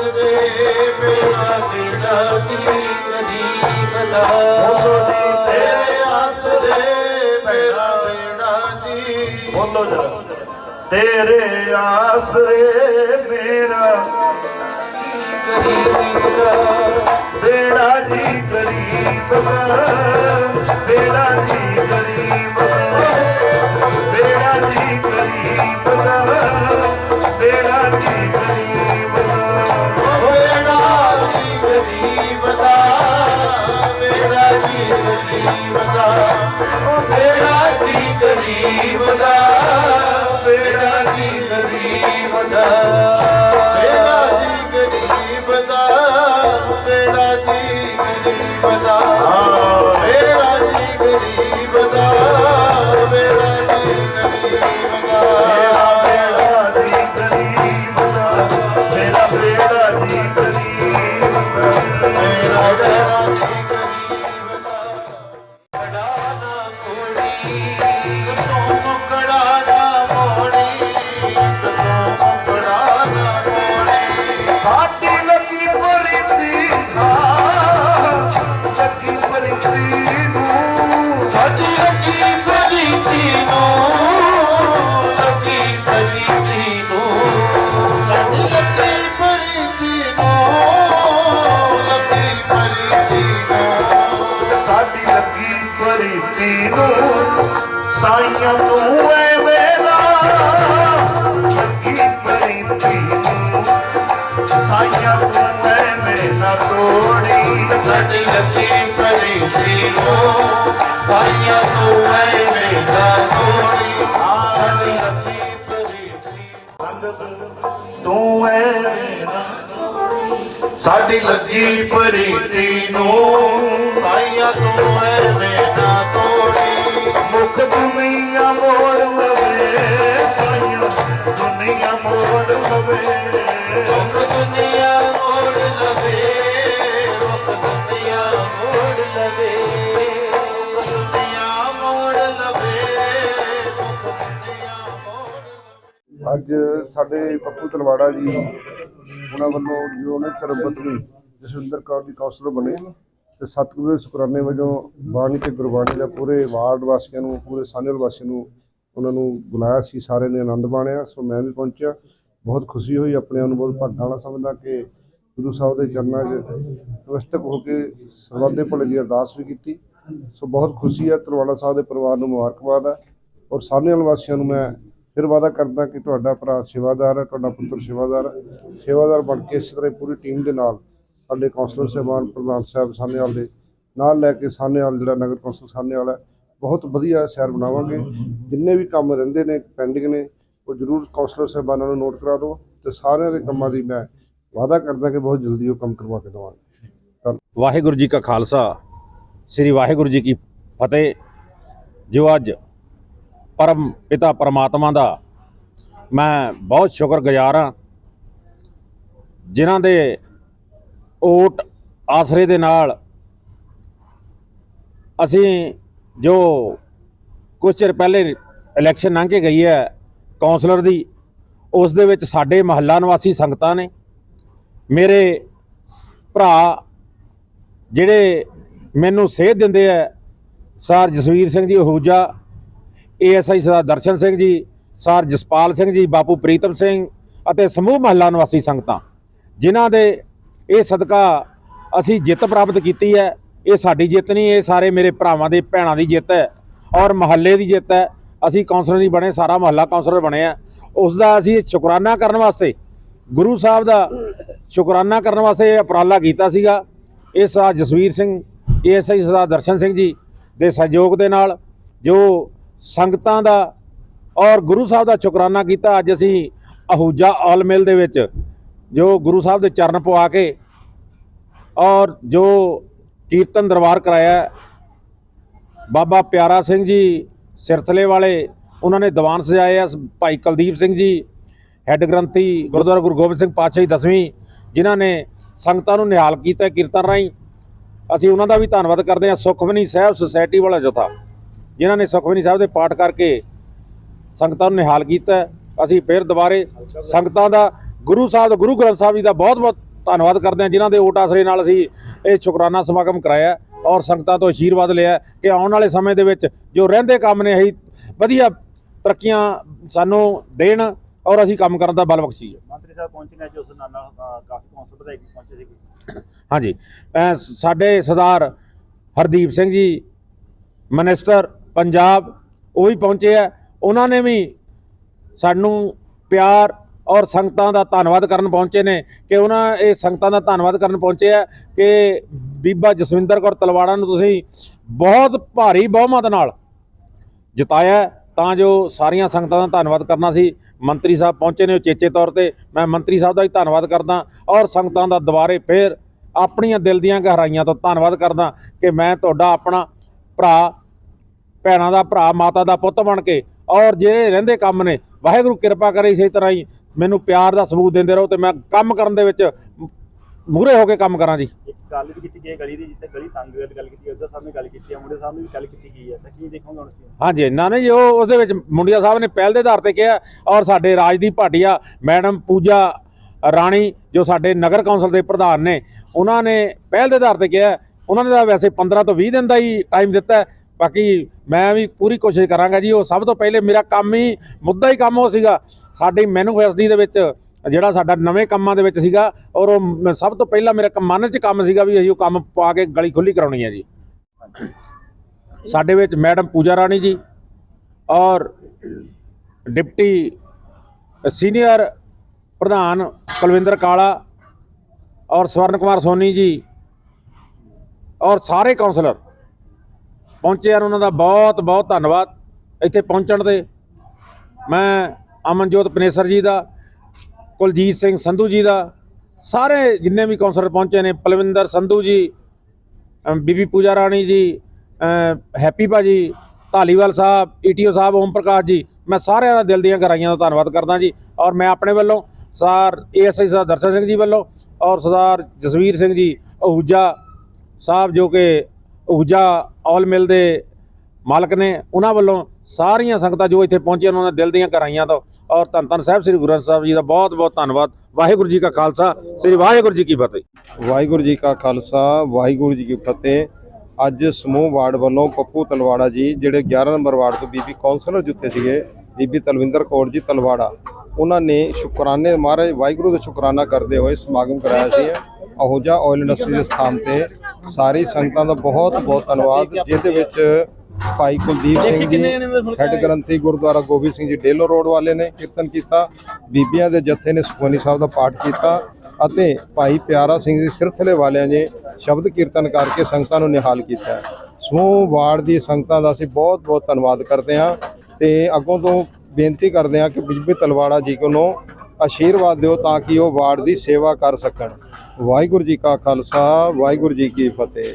ਆਸਰੇ ਮੇਰਾ ਜਿਹੜਾ ਜੀ ਗਰੀਬ ਦਾ ਤੇਰੇ ਆਸਰੇ ਮੇਰਾ ਬੇੜਾ ਜੀ। ਬੋਲੋ ਜਰਾ। ਤੇਰੇ ਆਸਰੇ ਮੇਰਾ ਬੇੜਾ ਜੀ ਗਰੀਬ ਦਾ ਬੇੜਾ ਜੀ ਗਰੀਬ ਸਾਈਆਂ ਤੂੰ ਐ ਮੇਰਾ। ਲੱਗੀ ਸਾਈਆਂ ਤੂੰ ਐ ਮੇਰਾ ਤੋੜੀ। ਲੱਗੀ ਨੂੰ ਸਾਈਆਂ ਤੂੰ ਐ ਮੇਰਾ ਲੱਗੀ ਤੂੰ ਐ ਸਾਡੀ ਲੱਗੀ ਫਰੀਤੀ ਨੂੰ। ਸਾਈਆਂ ਤੂੰ ਐ ਤੋੜੀ ਮੁਖ ਦੁਨੀਆ ਮੋੜ ਲਵੇ ਸਾਈਆਂ ਦੁਨੀਆ ਮੋੜ ਲਵੇ। ਮੁਖ ਦੁਨੀਆ ਮੋੜ ਲਵੇ ਮੁਖ ਦੁਨੀਆ ਮੋੜ ਲਵੇ। ਮੁਖ ਦੁਨੀਆ ਮੋੜ ਲਵੇ ਮੁਖ ਦੁਨੀਆ ਮੋੜ ਲਵੇ। ਅੱਜ ਸਾਡੇ ਪੱਪੂ ਤਲਵਾੜਾ ਜੀ ਉਹਨਾਂ ਵੱਲੋਂ ਜੋ ਨੇ ਸਰਬਤਵੀ ਜਸਵਿੰਦਰ ਕੌਰ ਦੀ ਕੌਂਸਲਰ ਬਣੇ ਤੇ ਸਤਿਗੁਰੂ ਦੇ ਸ਼ੁਕਰਾਨੇ ਵਜੋਂ ਬਾਣੀ ਤੇ ਗੁਰਬਾਣੀ ਦਾ ਪੂਰੇ ਵਾਰਡ ਵਾਸੀਆਂ ਨੂੰ, ਪੂਰੇ ਸਾਨੇਲ ਵਾਸੀਆਂ ਨੂੰ ਉਹਨਾਂ ਨੂੰ ਬੁਲਾਇਆ ਸੀ ਸਾਰੇ ਨੇ ਆਨੰਦ ਮਾਣਿਆ, ਸੋ ਮੈਂ ਵੀ ਪਹੁੰਚਿਆ। ਬਹੁਤ ਖੁਸ਼ੀ ਹੋਈ ਆਪਣੇ ਅਨੁਭਵ ਭਾਗਾਂ ਵਾਲਾ ਸਮਝਦਾ ਕਿ ਗੁਰੂ ਸਾਹਿਬ ਦੇ ਚਰਨਾਂ 'ਚ ਨਮਸਤਕ ਹੋ ਕੇ ਸਰਬੱਤ ਦੇ ਭਲੇ ਦੀ ਅਰਦਾਸ ਵੀ ਕੀਤੀ। ਸੋ ਬਹੁਤ ਖੁਸ਼ੀ ਹੈ ਤਲਵਾੜਾ ਸਾਹਿਬ ਦੇ ਪਰਿਵਾਰ ਨੂੰ ਮੁਬਾਰਕਬਾਦ ਹੈ ਔਰ ਸਾਨੇਲ ਵਾਸੀਆਂ ਨੂੰ ਮੈਂ ਫਿਰ ਵਾਅਦਾ ਕਰਦਾ ਕਿ ਤੁਹਾਡਾ ਭਰਾ ਸੇਵਾਦਾਰ ਹੈ, ਤੁਹਾਡਾ ਪੁੱਤਰ ਸੇਵਾਦਾਰ ਹੈ। ਸੇਵਾਦਾਰ ਬਣ ਕੇ ਇਸ ਤਰ੍ਹਾਂ ਪੂਰੀ ਟੀਮ ਦੇ ਨਾਲ ਸਾਡੇ ਕੌਂਸਲਰ ਸਾਹਿਬਾਨ ਪ੍ਰਧਾਨ ਸਾਹਿਬ ਸਾਹਨੇਵਾਲ ਦੇ ਨਾਲ ਲੈ ਕੇ ਸਾਹਨੇਵਾਲ, ਜਿਹੜਾ ਨਗਰ ਕੌਂਸਲ ਸਾਹਨੇਵਾਲ ਹੈ, ਬਹੁਤ ਵਧੀਆ ਸ਼ਹਿਰ ਬਣਾਵਾਂਗੇ। ਜਿੰਨੇ ਵੀ ਕੰਮ ਰਹਿੰਦੇ ਨੇ, ਪੈਂਡਿੰਗ ਨੇ, ਉਹ ਜ਼ਰੂਰ ਕੌਂਸਲਰ ਸਾਹਿਬਾਨਾਂ ਨੂੰ ਨੋਟ ਕਰਾ ਦਿਓ ਤੇ ਸਾਰਿਆਂ ਦੇ ਕੰਮਾਂ ਦੀ ਮੈਂ ਵਾਅਦਾ ਕਰਦਾ ਕਿ ਬਹੁਤ ਜਲਦੀ ਉਹ ਕੰਮ ਕਰਵਾ ਕੇ ਦੇਵਾਂਗੇ। ਵਾਹਿਗੁਰੂ ਜੀ ਕਾ ਖਾਲਸਾ। ਸ੍ਰੀ ਵਾਹਿਗੁਰੂ ਜੀ ਕੀ ਫਤਿਹ। ਜੋ ਅੱਜ ਪਰਮ ਪਿਤਾ ਪਰਮਾਤਮਾ ਦਾ ਮੈਂ ਬਹੁਤ ਸ਼ੁਕਰਗੁਜ਼ਾਰ ਹਾਂ, ਜਿਨ੍ਹਾਂ ਦੇ ਓਟ ਆਸਰੇ ਦੇ ਨਾਲ ਅਸੀਂ ਜੋ ਕੁਝ ਚਿਰ ਪਹਿਲੇ ਇਲੈਕਸ਼ਨ ਲੰਘ ਕੇ ਗਈ ਹੈ ਕਾਉਂਸਲਰ ਦੀ, ਉਸ ਦੇ ਵਿੱਚ ਸਾਡੇ ਮਹੱਲਾ ਨਿਵਾਸੀ ਸੰਗਤਾਂ ਨੇ, ਮੇਰੇ ਭਰਾ ਜਿਹੜੇ ਮੈਨੂੰ ਸੇਧ ਦਿੰਦੇ ਆ sir Jasvir Singh ji Ahuja ASI sir Darshan Singh ji, sir Jaspal Singh ji, ਬਾਪੂ ਪ੍ਰੀਤਮ ਸਿੰਘ ਅਤੇ ਸਮੂਹ ਮਹੱਲਾ ਨਿਵਾਸੀ ਸੰਗਤਾਂ, ਜਿਨ੍ਹਾਂ ਦੇ ਇਹ ਸਦਕਾ ਅਸੀਂ ਜਿੱਤ ਪ੍ਰਾਪਤ ਕੀਤੀ ਹੈ। ਇਹ ਸਾਡੀ ਜਿੱਤ ਨਹੀਂ, ਇਹ ਸਾਰੇ ਮੇਰੇ ਭਰਾਵਾਂ ਦੇ, ਭੈਣਾਂ ਦੀ ਜਿੱਤ ਹੈ ਔਰ ਮਹੱਲੇ ਦੀ ਜਿੱਤ ਹੈ। ਅਸੀਂ ਕਾਉਂਸਲਰ ਨਹੀਂ ਬਣੇ, ਸਾਰਾ ਮਹੱਲਾ ਕਾਉਂਸਲਰ ਬਣੇ ਆ। ਉਸ ਦਾ ਅਸੀਂ ਸ਼ੁਕਰਾਨਾ ਕਰਨ ਵਾਸਤੇ, ਗੁਰੂ ਸਾਹਿਬ ਦਾ ਸ਼ੁਕਰਾਨਾ ਕਰਨ ਵਾਸਤੇ ਇਹ ਉਪਰਾਲਾ ਕੀਤਾ ਸੀਗਾ। ਇਹ ਸਰਦਾਰ ਜਸਵੀਰ ਸਿੰਘ, ਏਐਸਆਈ ਸਰਦਾਰ ਦਰਸ਼ਨ ਸਿੰਘ ਜੀ ਦੇ ਸਹਿਯੋਗ ਦੇ ਨਾਲ ਜੋ ਸੰਗਤਾਂ ਦਾ ਔਰ ਗੁਰੂ ਸਾਹਿਬ ਦਾ ਸ਼ੁਕਰਾਨਾ ਕੀਤਾ। ਅੱਜ ਅਸੀਂ ਅਹੂਜਾ ਆਲ ਮਿਲ ਦੇ ਵਿੱਚ ਜੋ ਗੁਰੂ ਸਾਹਿਬ ਦੇ ਚਰਨ ਪਵਾ ਕੇ ਔਰ ਜੋ ਕੀਰਤਨ ਦਰਬਾਰ ਕਰਾਇਆ ਬਾਬਾ ਪਿਆਰਾ ਸਿੰਘ ਜੀ ਸਿਰਥਲੇ ਵਾਲੇ, ਉਹਨਾਂ ਨੇ ਦੀਵਾਨ ਸਜਾਏ ਆ ਭਾਈ ਕੁਲਦੀਪ ਸਿੰਘ ਜੀ, ਹੈੱਡ ਗ੍ਰੰਥੀ ਗੁਰਦੁਆਰਾ ਗੁਰੂ ਗੋਬਿੰਦ ਸਿੰਘ ਪਾਤਸ਼ਾਹੀ ਦਸਵੀਂ, ਜਿਨ੍ਹਾਂ ਨੇ ਸੰਗਤਾਂ ਨੂੰ ਨਿਹਾਲ ਕੀਤਾ ਕੀਰਤਨ ਰਾਹੀਂ। ਅਸੀਂ ਉਹਨਾਂ ਦਾ ਵੀ ਧੰਨਵਾਦ ਕਰਦੇ ਹਾਂ, ਸੁਖਮਨੀ ਸਾਹਿਬ ਸੁਸਾਇਟੀ ਵਾਲਾ ਜਥਾ, ਜਿਨ੍ਹਾਂ ਨੇ ਸੁਖਮਨੀ ਸਾਹਿਬ ਦੇ ਪਾਠ ਕਰਕੇ ਸੰਗਤਾਂ ਨੂੰ ਨਿਹਾਲ ਕੀਤਾ ਅਸੀਂ ਫਿਰ ਦੁਬਾਰੇ ਸੰਗਤਾਂ ਦਾ, ਗੁਰੂ ਸਾਹਿਬ, ਗੁਰੂ ਗ੍ਰੰਥ ਸਾਹਿਬ ਜੀ ਦਾ ਬਹੁਤ ਬਹੁਤ ਧੰਨਵਾਦ ਕਰਦੇ ਹਾਂ ਜਿਨ੍ਹਾਂ ਦੇ ਓਟ ਆਸਰੇ ਨਾਲ ਅਸੀਂ ਇਹ ਸ਼ੁਕਰਾਨਾ ਸਮਾਗਮ ਕਰਾਇਆ ਔਰ ਸੰਗਤਾਂ ਤੋਂ ਅਸ਼ੀਰਵਾਦ ਲਿਆ ਕਿ ਆਉਣ ਵਾਲੇ ਸਮੇਂ ਦੇ ਵਿੱਚ ਜੋ ਰਹਿੰਦੇ ਕੰਮ ਨੇ ਅਸੀਂ ਵਧੀਆ ਤਰੱਕੀਆਂ ਸਾਨੂੰ ਦੇਣ ਔਰ ਅਸੀਂ ਕੰਮ ਕਰਨ ਦਾ ਬਲ ਬਖਸ਼ੀਏ। ਮੰਤਰੀ ਸਾਹਿਬ ਪਹੁੰਚੇ ਨੇ ਉਸ ਨਾਲ ਕਾਫੀ ਕੌਂਸਲ ਵਿਧਾਇਕ ਪਹੁੰਚੇ ਸੀਗੇ। ਹਾਂਜੀ। ਸਾਡੇ ਸਰਦਾਰ ਹਰਦੀਪ ਸਿੰਘ ਜੀ ਮਿਨਿਸਟਰ ਪੰਜਾਬ ਉਹ ਵੀ ਪਹੁੰਚੇ ਆ ਉਹਨਾਂ ਨੇ ਵੀ ਸਾਨੂੰ ਪਿਆਰ ਔਰ ਸੰਗਤਾਂ ਦਾ ਧੰਨਵਾਦ ਕਰਨ ਪਹੁੰਚੇ ਨੇ ਕਿ ਉਹਨਾਂ ਇਹ ਸੰਗਤਾਂ ਦਾ ਧੰਨਵਾਦ ਕਰਨ ਪਹੁੰਚੇ ਆ ਕਿ ਬੀਬਾ ਜਸਵਿੰਦਰ ਕੌਰ ਤਲਵਾੜਾ ਨੂੰ ਤੁਸੀਂ ਬਹੁਤ ਭਾਰੀ ਬਹੁਮਤ ਨਾਲ ਜਿਤਾਇਆ ਤਾਂ ਜੋ ਸਾਰੀਆਂ ਸੰਗਤਾਂ ਦਾ ਧੰਨਵਾਦ ਕਰਨਾ ਸੀ। ਮੰਤਰੀ ਸਾਹਿਬ ਪਹੁੰਚੇ ਨੇ ਉਚੇਚੇ ਤੌਰ ਤੇ। ਮੈਂ ਮੰਤਰੀ ਸਾਹਿਬ ਦਾ ਵੀ ਧੰਨਵਾਦ ਕਰਦਾ ਔਰ ਸੰਗਤਾਂ ਦਾ ਦੁਬਾਰੇ ਫੇਰ ਆਪਣੀਆਂ ਦਿਲ ਦੀਆਂ ਗਹਿਰਾਈਆਂ ਤੋਂ ਧੰਨਵਾਦ ਕਰਦਾ ਕਿ ਮੈਂ ਤੁਹਾਡਾ ਆਪਣਾ ਭਰਾ, ਭੈਣਾਂ ਦਾ ਭਰਾ, ਮਾਤਾ ਦਾ ਪੁੱਤ ਬਣ ਕੇ ਔਰ ਜਿਹੜੇ ਰਹਿੰਦੇ ਕੰਮ ਨੇ, ਵਾਹਿਗੁਰੂ ਕਿਰਪਾ ਕਰੇ ਇਸੇ ਤਰ੍ਹਾਂ ਹੀ ਮੈਨੂੰ ਪਿਆਰ ਦਾ ਸਬੂਤ ਦਿੰਦੇ ਰਹੋ ਤੇ ਮੈਂ ਕੰਮ ਕਰਨ ਦੇ ਵਿੱਚ ਮੂਹਰੇ ਹੋ ਕੇ ਕੰਮ ਕਰਾਂ ਜੀ। ਇੱਕ ਗੱਲ ਵੀ ਕੀਤੀ ਗਈ ਗਲੀ ਦੀ ਜਿੱਥੇ ਗਲੀ ਤੰਗ ਦੀ ਗੱਲ ਕੀਤੀ ਉਧਰ ਸਾਹਮਣੇ ਗੱਲ ਕੀਤੀ ਹੈ ਮੁੰਡੇ ਸਾਹਮਣੇ ਵੀ ਗੱਲ ਕੀਤੀ ਗਈ ਹੈ। ਤਾਂ ਕੀ ਦੇਖੋਗੇ ਹੁਣ ਹਾਂਜੀ ਨਾ ਨੇ ਜੀ ਉਹ ਉਹਦੇ ਵਿੱਚ ਮੁੰਡਿਆ ਸਾਹਿਬ ਨੇ ਪਹਿਲ ਦੇ ਆਧਾਰ ਤੇ ਕਿਹਾ ਔਰ ਸਾਡੇ ਰਾਜਦੀਪ ਭਾਟੀਆ ਮੈਡਮ ਪੂਜਾ ਰਾਣੀ ਜੋ ਸਾਡੇ ਨਗਰ ਕੌਂਸਲ ਦੇ ਪ੍ਰਧਾਨ ਨੇ ਉਹਨਾਂ ਨੇ ਪਹਿਲ ਦੇ ਆਧਾਰ ਤੇ ਕਿਹਾ ਉਹਨਾਂ ਨੇ ਤਾਂ ਵੈਸੇ 15 ਤੋਂ 20 ਦਿਨ ਦਾ ਹੀ ਟਾਈਮ ਦਿੱਤਾ। ਬਾਕੀ ਮੈਂ ਵੀ ਪੂਰੀ ਕੋਸ਼ਿਸ਼ ਕਰਾਂਗਾ ਜੀ ਉਹ ਸਭ ਤੋਂ ਪਹਿਲੇ ਮੇਰਾ ਕੰਮ ਹੀ ਮੁੱਦਾ ਹੀ ਕੰਮ ਉਹ ਸੀਗਾ। ਸਾਡੀ ਮੈਨੂਫੈਕਚਰਿੰਗ ਦੇ ਵਿੱਚ ਜਿਹੜਾ ਸਾਡਾ ਨਵੇਂ ਕੰਮਾਂ ਦੇ ਵਿੱਚ ਸੀਗਾ ਔਰ ਉਹ ਮ- ਸਭ ਤੋਂ ਪਹਿਲਾਂ ਮੇਰਾ ਕੰਮ- ਮਨ 'ਚ ਕੰਮ ਸੀਗਾ ਵੀ ਅਸੀਂ ਉਹ ਕੰਮ ਪਾ ਕੇ ਗਲੀ ਖੁੱਲੀ ਕਰਾਉਣੀ ਹੈ ਜੀ। ਸਾਡੇ ਵਿੱਚ ਮੈਡਮ ਪੂਜਾ ਰਾਣੀ ਜੀ ਔਰ ਡਿਪਟੀ ਸੀਨੀਅਰ ਪ੍ਰਧਾਨ ਕੁਲਵਿੰਦਰ ਕਾਲਾ ਔਰ ਸਵਰਨ ਕੁਮਾਰ ਸੋਨੀ ਜੀ ਔਰ ਸਾਰੇ ਕਾਉਂਸਲਰ ਪਹੁੰਚੇ ਹਨ। ਉਹਨਾਂ ਦਾ ਬਹੁਤ ਬਹੁਤ ਧੰਨਵਾਦ ਇੱਥੇ ਪਹੁੰਚਣ ਦੇ ਮੈਂ ਅਮਨਜੋਤ ਪਨੇਸਰ ਜੀ ਦਾ, ਕੁਲਜੀਤ ਸਿੰਘ ਸੰਧੂ ਜੀ ਦਾ, ਸਾਰੇ ਜਿੰਨੇ ਵੀ ਕੌਂਸਲਰ ਪਹੁੰਚੇ ਨੇ, ਪਲਵਿੰਦਰ ਸੰਧੂ ਜੀ ਬੀਬੀ ਪੂਜਾ ਰਾਣੀ ਜੀ, ਅਮ ਹੈਪੀ ਭਾਜੀ, ਧਾਲੀਵਾਲ ਸਾਹਿਬ ਈਟੀਓ ਸਾਹਿਬ, ਓਮ ਪ੍ਰਕਾਸ਼ ਜੀ, ਮੈਂ ਸਾਰਿਆਂ ਦਾ ਦਿਲ ਦੀਆਂ ਗਹਿਰਾਈਆਂ ਦਾ ਧੰਨਵਾਦ ਕਰਦਾ ਜੀ। ਔਰ ਮੈਂ ਆਪਣੇ ਵੱਲੋਂ ਸਰ ਏਐਸਆਈ ਸਾਹਿਬ ਦਰਸ਼ਨ ਸਿੰਘ ਜੀ ਵੱਲੋਂ ਔਰ ਸਰਦਾਰ ਜਸਵੀਰ ਸਿੰਘ ਜੀ, ਅਹੂਜਾ ਸਾਹਿਬ ਜੋ ਕਿ ਅਹੂਜਾ ਆਲ ਮਿਲ ਦੇ ਮਾਲਕ ਨੇ ਉਹਨਾਂ ਵੱਲੋਂ ਸਾਰੀਆਂ ਸੰਗਤਾਂ ਜੋ ਇੱਥੇ ਪਹੁੰਚੀਆਂ ਉਹਨਾਂ ਦੇ ਦਿਲ ਦੀਆਂ ਕਰਾਈਆਂ ਤੋਂ, ਔਰ ਧੰਨ ਧੰਨ ਸਾਹਿਬ ਸ੍ਰੀ ਗੁਰੂ ਗ੍ਰੰਥ ਸਾਹਿਬ ਜੀ ਦਾ ਬਹੁਤ ਬਹੁਤ ਧੰਨਵਾਦ। ਵਾਹਿਗੁਰੂ ਜੀ ਕਾ ਖਾਲਸਾ, ਸ੍ਰੀ ਵਾਹਿਗੁਰੂ ਜੀ ਕੀ ਫਤਿਹ। ਵਾਹਿਗੁਰੂ ਜੀ ਕਾ ਖਾਲਸਾ, ਵਾਹਿਗੁਰੂ ਜੀ ਕੀ ਫਤਿਹ। ਅੱਜ ਸਮੂਹ ਵਾਰਡ ਵੱਲੋਂ ਪੱਪੂ ਤਲਵਾੜਾ ਜੀ, ਜਿਹੜੇ 11 ਨੰਬਰ ਵਾਰਡ ਤੋਂ ਬੀਬੀ ਕੌਂਸਲਰ ਜੁੱਤੇ ਸੀਗੇ, ਬੀਬੀ ਤਲਵਿੰਦਰ ਕੌਰ ਜੀ ਤਲਵਾੜਾ, ਉਹਨਾਂ ਨੇ ਸ਼ੁਕਰਾਨੇ ਮਹਾਰਾਜ, ਵਾਹਿਗੁਰੂ ਦਾ ਸ਼ੁਕਰਾਨਾ ਕਰਦੇ ਹੋਏ ਸਮਾਗਮ ਕਰਾਇਆ ਸੀ। ਅਹੋਜਾ ਆਇਲ ਇੰਡਸਟਰੀ ਦੇ ਸਥਾਨ ਤੇ ਸਾਰੀ ਸੰਗਤਾਂ ਦਾ ਬਹੁਤ ਬਹੁਤ ਧੰਨਵਾਦ, ਜਿਹਦੇ ਵਿੱਚ ਭਾਈ ਕੁਲਦੀਪ ਸਿੰਘ ਜੀ ਹੈੱਡ ਗ੍ਰੰਥੀ ਗੁਰਦੁਆਰਾ ਗੋਬਿੰਦ ਸਿੰਘ ਜੀ ਡੇਲੋ ਰੋਡ ਵਾਲੇ ਨੇ ਕੀਰਤਨ ਕੀਤਾ ਬੀਬੀਆਂ ਦੇ ਜੱਥੇ ਨੇ ਸੁਖਮਨੀ ਸਾਹਿਬ ਦਾ ਪਾਠ ਕੀਤਾ ਅਤੇ ਭਾਈ ਪਿਆਰਾ ਸਿੰਘ ਜੀ ਸਿਰਥਲੇ ਵਾਲਿਆਂ ਨੇ ਸ਼ਬਦ ਕੀਰਤਨ ਕਰਕੇ ਸੰਗਤਾਂ ਨੂੰ ਨਿਹਾਲ ਕੀਤਾ। ਸਮੂਹ ਵਾਰਡ ਦੀ ਸੰਗਤਾਂ ਦਾ ਅਸੀਂ ਬਹੁਤ ਬਹੁਤ ਧੰਨਵਾਦ ਕਰਦੇ ਹਾਂ ਤੇ ਅੱਗੋਂ ਤੋਂ ਬੇਨਤੀ ਕਰਦੇ ਹਾਂ ਕਿ ਬੀਬੀ ਤਲਵਾੜਾ ਜੀ ਨੂੰ ਆਸ਼ੀਰਵਾਦ ਦਿਓ ਤਾਂ ਕਿ ਉਹ ਵਾਰਡ ਦੀ ਸੇਵਾ ਕਰ ਸਕਣ। ਵਾਹਿਗੁਰੂ ਜੀ ਕਾ ਖਾਲਸਾ ਵਾਹਿਗੁਰੂ ਜੀ ਕੀ ਫਤਿਹ।